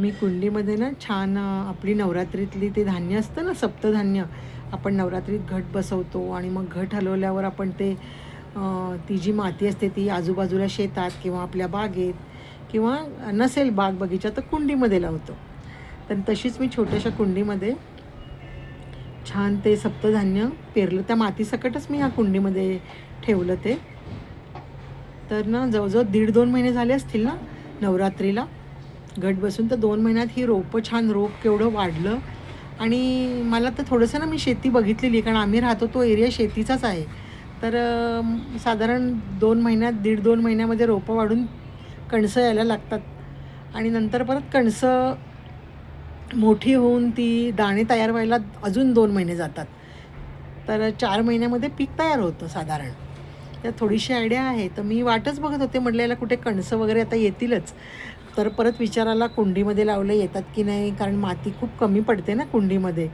मी कुंडीमध्ये ना छान आपली नवरात्रीतली ते धान्य असतं ना सप्तधान्य आपण नवरात्रीत घट बसवतो आणि मग घट हलवल्यावर आपण ते ती जी माती असते ती आजूबाजूला शेतात किंवा आपल्या बागेत किंवा नसेल बाग बगीचा तर कुंडीमध्ये लावतो. तर तशीच मी छोट्याशा कुंडीमध्ये छान ते सप्तधान्य पेरलं. त्या मातीसकटच मी ह्या कुंडीमध्ये ठेवलं ते. तर ना जवळजवळ दीड दोन महिने झाले असतील ना नवरात्रीला. घट बसून तर दोन महिन्यात ही रोपं छान रोप केवढं वाढलं. आणि मला तर थोडंसं ना मी शेती बघितलेली कारण आम्ही राहतो तो एरिया शेतीचाच आहे. तर साधारण दोन महिन्यात दीड दोन महिन्यामध्ये रोपं वाढून कणसं यायला लागतात. आणि नंतर परत कणसं मोठी होऊन ती दाणे तयार व्हायला अजून दोन महिने जातात. तर चार महिन्यामध्ये पीक तयार होतं साधारण. त्यात थोडीशी आयडिया आहे. तर मी वाटच बघत होते म्हटलं याला कुठे कणसं वगैरे आता येतीलच. तर परत विचाराला कुंडीमध्ये लावलं येतात की नाही? कारण माती खूप कमी पडते ना कुंडीमध्ये.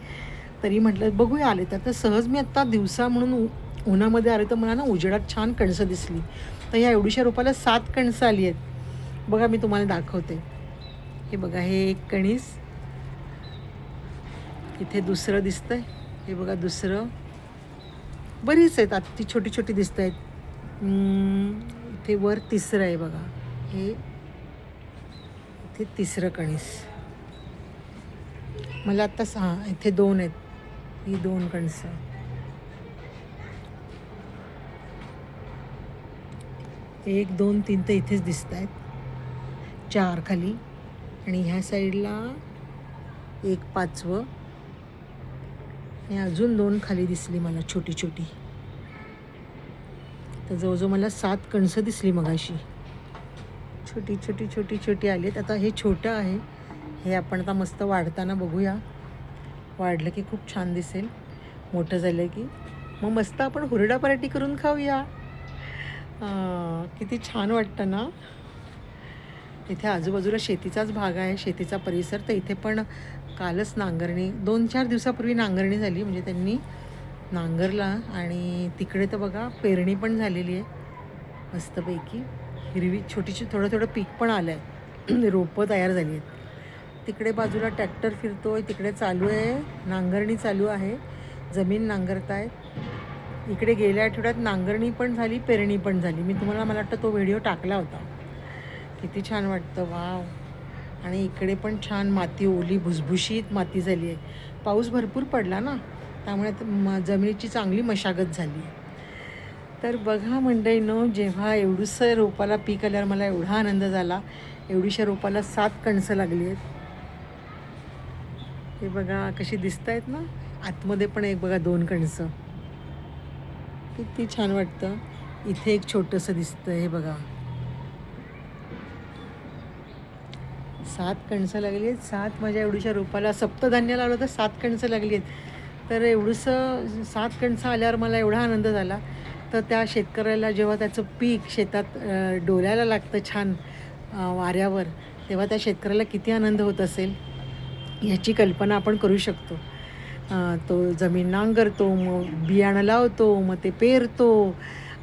तरी म्हटलं बघूया आले तर. सहज मी आत्ता दिवसा म्हणून उन्हामध्ये आले तर मला ना उजेडात छान कणसं दिसली. तर ह्या एवढीशा रोपाला सात कणसं आली आहेत. बघा मी तुम्हाला दाखवते. हे बघा हे एक कणीस. इथे दुसरं दिसतंय. हे बघा दुसरं. बरीच आहेत आत्ती छोटी छोटी दिसत आहेत इथे वर तिसरं आहे बघा. हे ते तिसरं कणीस. मला आत्ता सहा इथे दोन आहेत. ही दोन कणसं. एक दोन तीन तर इथेच दिसत आहेत चार खाली. आणि ह्या साईडला एक पाचवं. आणि अजून दोन खाली दिसली मला छोटी छोटी तर जवळजवळ मला सात कणसं दिसली मगाशी. छोटी छोटी छोटी छोटी आलीत आता हे छोटं आहे. हे आपण आता मस्त वाढताना बघूया. वाढलं की खूप छान दिसेल. मोठं झालं की. मग मस्त आपण हुरडा पराठी करून खाऊया. किती छान वाटतं ना? इथे आजूबाजूला शेतीचाच भाग आहे. शेतीचा परिसर तर इथे पण कालच नांगरणी दोन चार दिवसापूर्वी नांगरणी झाली. म्हणजे त्यांनी नांगरला आणि तिकडे तर बघा पेरणी पण झालेली आहे. मस्तपैकी. हिरवी छोटीशी थोडं थोडं पीक पण आलं आहे रोपं तयार झाली आहेत. तिकडे बाजूला ट्रॅक्टर आहे तिकडे चालू आहे. नांगरणी चालू आहे. जमीन नांगरतायत. इकडे गेल्या आठवड्यात नांगरणी पण झाली पेरणी पण झाली. मी तुम्हाला मला वाटतं तो व्हिडिओ टाकला होता. किती छान वाटतं. वाव. आणि इकडे पण छान माती ओली भुसभुशीत माती झाली आहे. पाऊस भरपूर पडला ना? त्यामुळे म जमिनीची चांगली मशागत झाली आहे. तर बघा मंडळीनं जेव्हा एवढूसं रोपाला पीक आल्यावर मला एवढा आनंद झाला. एवढीशा रोपाला सात कणसं लागली आहेत. हे बघा कशी दिसत आहेत ना? आतमध्ये पण एक बघा दोन कणसं. किती छान वाटतं. इथे एक छोटंसं दिसतं हे बघा. सात कणसं लागली आहेत. सात माझ्या एवढीशा रोपाला सप्तधान्य लावलं तर सात कणसं लागली आहेत. तर एवढंसं सात कणसं आल्यावर मला एवढा आनंद झाला. तर त्या शेतकऱ्याला जेव्हा त्याचं पीक शेतात डोलायला लागतं छान वाऱ्यावर तेव्हा त्या शेतकऱ्याला किती आनंद होत असेल याची कल्पना आपण करू शकतो. तो जमीन नांगरतो मग बियाणं लावतो मग ते पेरतो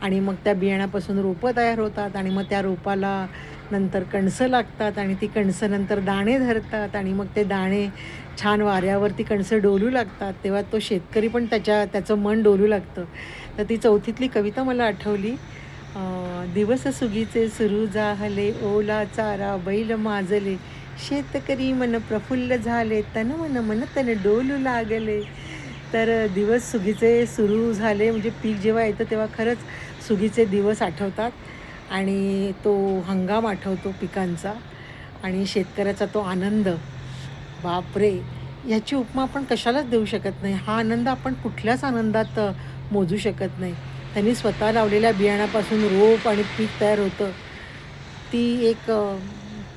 आणि मग त्या बियाण्यापासून रोपं तयार होतात आणि मग त्या रोपाला नंतर कणसं लागतात आणि ती कणसं नंतर दाणे धरतात आणि मग ते दाणे छान वाऱ्यावरती कणसं डोलू लागतात. तेव्हा तो शेतकरी पण त्याच्या त्याचं मन डोलू लागतं. तर ती चौथीतली कविता मला आठवली. दिवस सुगीचे सुरू जाहले ओला चारा बैल माजले. शेतकरी मन प्रफुल्ल झाले तन मन मन तन डोलू लागले. तर दिवस सुगीचे सुरू झाले म्हणजे पीक जेव्हा येतं तेव्हा खरंच सुगीचे दिवस आठवतात. आणि तो हंगाम आठवतो पिकांचा आणि शेतकऱ्याचा तो आनंद. बापरे! ह्याची उपमा आपण कशालाच देऊ शकत नाही. हा आनंद आपण कुठल्याच आनंदात मोजू शकत नाही. त्यांनी स्वतः लावलेल्या बियाण्यापासून रोप आणि पीक तयार होतं. ती एक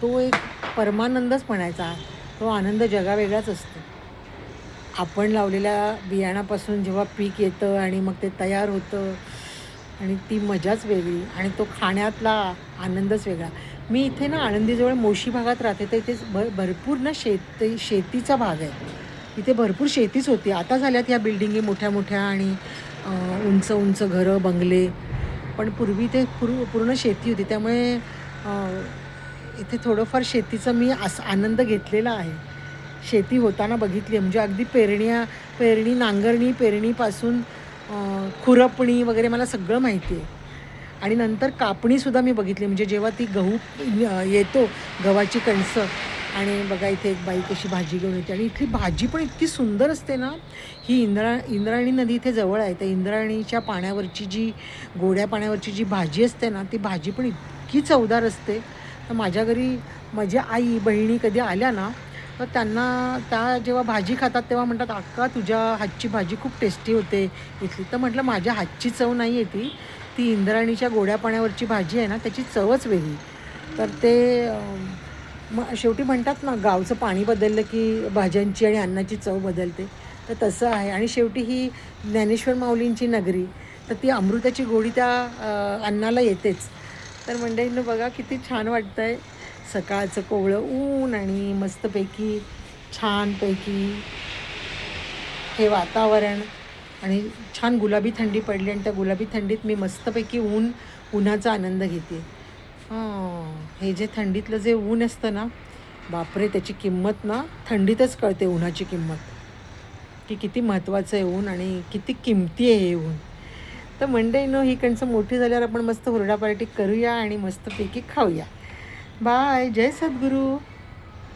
तो एक परमानंदच म्हणायचा. तो आनंद जगावेगळाच असतो. आपण लावलेल्या बियाणापासून जेव्हा पीक येतं आणि मग ते तयार होतं आणि ती मजाच वेगळी आणि तो खाण्यातला आनंदच वेगळा. मी इथे ना आनंदीजवळ मोशी भागात राहते तर इथे भर भरपूर ना शेत शेतीचा भाग आहे. इथे भरपूर शेतीच होती. आता झाल्यात ह्या बिल्डिंगी मोठ्या मोठ्या आणि उंच उंच घरं बंगले. पण पूर्वी ते पूर्व पूर्ण शेती होती. त्यामुळे इथे थोडंफार शेतीचं मी आस आनंद घेतलेला आहे. शेती होताना बघितली आहे. म्हणजे अगदी पेरण्या पेरणी नांगरणी पेरणीपासून खुरपणी वगैरे मला सगळं माहिती आहे. आणि नंतर कापणीसुद्धा मी बघितली. म्हणजे जेव्हा ती गहू येतो गव्हाची कणसं आणि बघा इथे एक बाई कशी भाजी घेऊन येते. आणि इथली भाजी पण इतकी सुंदर असते ना ही इंद्रा इंद्रायणी नदी इथे जवळ आहे. त्या इंद्रायणीच्या पाण्यावरची जी गोड्या पाण्यावरची जी भाजी असते ना ती भाजी पण इतकी चवदार असते. तर माझ्या घरी माझ्या आई बहिणी कधी आल्या ना तर त्यांना त्या जेव्हा भाजी खातात तेव्हा म्हणतात अक्का तुझ्या हातची भाजी खूप टेस्टी होते. इथली तर म्हटलं माझ्या हातची चव नाही आहे ती. ती इंद्राणीच्या गोड्या पाण्यावरची भाजी आहे ना त्याची चवच वेगळी. तर ते मग शेवटी म्हणतात ना गावचं पाणी बदललं की भाज्यांची आणि अन्नाची चव बदलते. तर तसं आहे. आणि शेवटी ही ज्ञानेश्वर माऊलींची नगरी तर ती अमृताची गोडी त्या अन्नाला येतेच. तर मंडळींना बघा किती छान वाटतं आहे सकाळचं कोवळं ऊन आणि मस्तपैकी छानपैकी हे वातावरण आणि छान गुलाबी थंडी पडली आणि त्या गुलाबी थंडीत मी मस्तपैकी ऊन उन्हाचा आनंद घेते. हां हे जे थंडीतलं जे ऊन असतं ना बापरे त्याची किंमत ना थंडीतच कळते उन्हाची किंमत. की किती महत्त्वाचं आहे ऊन आणि किती किमती आहे हे ऊन. तर मंडे नो ही कणसं मोठी झाल्यावर आपण मस्त हुरडा पार्टी करूया आणि मस्तपैकी खाऊया. बाय जय सद्गुरू.